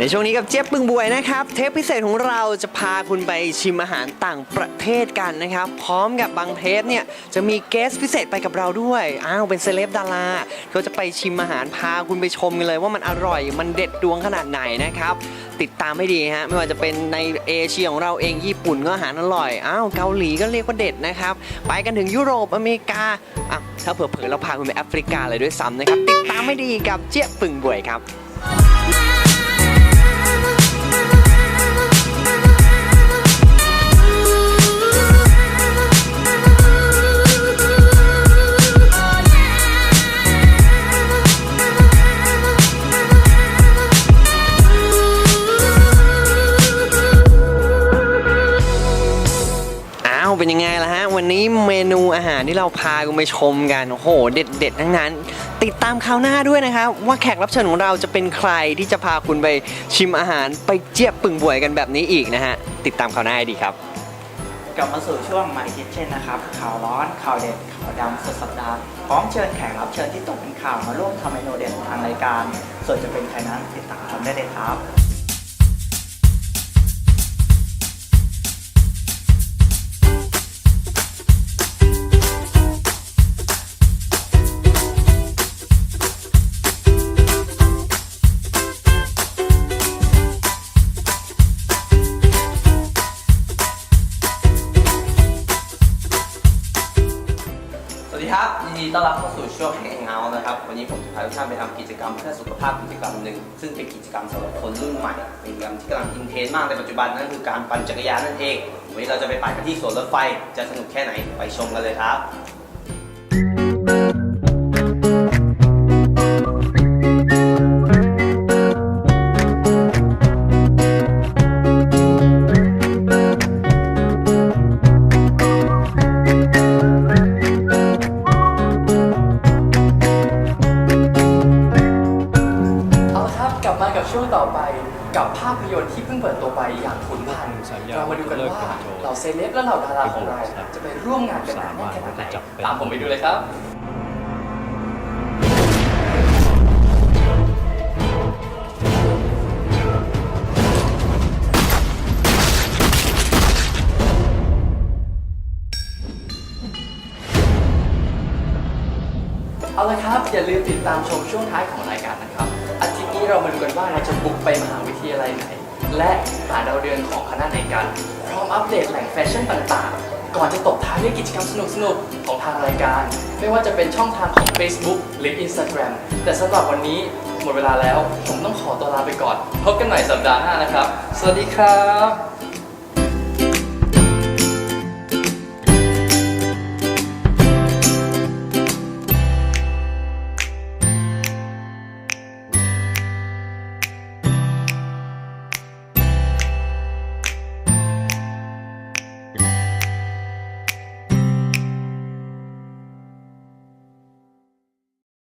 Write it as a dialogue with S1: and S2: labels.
S1: ในช่วงนี้กับเจี๊ยบปึงบวยนะครับ เทปพิเศษของเราจะพาคุณไปชิมอาหารต่างประเทศกันนะครับ พร้อมกับบางเทปเนี่ยจะมีเกสพิเศษไปกับเราด้วยอ้าวเป็นเซเลบดาราก็จะไปชิมอาหารพาคุณไปชมกันเลย ว่ามันอร่อยมันเด็ดดวงขนาดไหนนะครับ ติดตามให้ดีฮะไม่ว่าจะเป็นในเอเชียของเราเองญี่ปุ่นก็อาหารอร่อยอ้าวเกาหลีก็เรียกว่าเด็ดนะครับไปกันถึงยุโรปอเมริกาอะถ้าเผื่อๆเราพาคุณไปแอฟริกาเลยด้วยซ้ำนะครับติดตามให้ดีกับเจี๊ยบปึงบวยครับ เป็นยังไงล่ะฮะ วันนี้เมนูอาหารที่เราพาคุณไปชมกัน โอ้โหเด็ดเด็ดๆทั้งนั้น ติดตามคราวหน้าด้วยนะครับ ว่าแขกรับเชิญของเราจะเป็นใครที่จะพาคุณไปชิมอาหารไปเจี๊ยบปึงบวยกันแบบนี้อีกนะฮะ ติดตามคราวหน้าดีครับ
S2: กลับมาสู่ช่วง My Kitchen นะครับ ข่าวร้อน ข่าวเด็ด ข่าวดังสุดสัปดาห์ พร้อมเชิญแขกรับเชิญที่ตกเป็นข่าวมาร่วมทำเมนูเด็ดทางรายการ ส่วนจะเป็นใครนั้นติดตามชมได้เลยครับ
S3: วัสดีครับยินดีต้อนรับเข้าสู่ช่วงแห่งเงานะครับ วันนี้ผมจะพาทุกท่านไปทำกิจกรรมเพื่อสุขภาพกิจกรรมหนึ่งซึ่งเป็นกิจกรรมสำหรับคนรุ่นใหม่เป็นกิจกรรมที่กำลังอินเทรนด์มากในปัจจุบันนั่นคือการปั่นจักรยานนั่นเองวันนี้เราจะไปปั่นกันที่สวนรถไฟจะสนุกแค่ไหนไปชมกันเลยครั
S4: บ มากับช่วงต่อไปกับภาพยนตร์ที่เพิ่งเปิดตัวไปอย่างขุนพันธ์เรามาดูกันว่าเหล่าเซเลบและเหล่าดาราของเราจะไปร่วมงานกันหนาแน่นขนาดไหนตามผมไปดูเลยครับ เอาละครับ อย่าลืมติดตามชมช่วงท้ายของรายการนะครับ อาทิตย์นี้เรามาดูกันว่าเราจะบุกไปมหาวิทยาลัยไหน และหาดาวเดือนของคณะไหนกัน พร้อมอัปเดตแหล่งแฟชั่นต่างๆ ก่อนจะตบท้ายด้วยกิจกรรมสนุกๆ ของทางรายการ ไม่ว่าจะเป็นช่องทางของ Facebook หรือ Instagram แต่สำหรับวันนี้หมดเวลาแล้ว ผมต้องขอตัวลาไปก่อน พบกันใหม่สัปดาห์หน้านะครับ สวัสดีครับ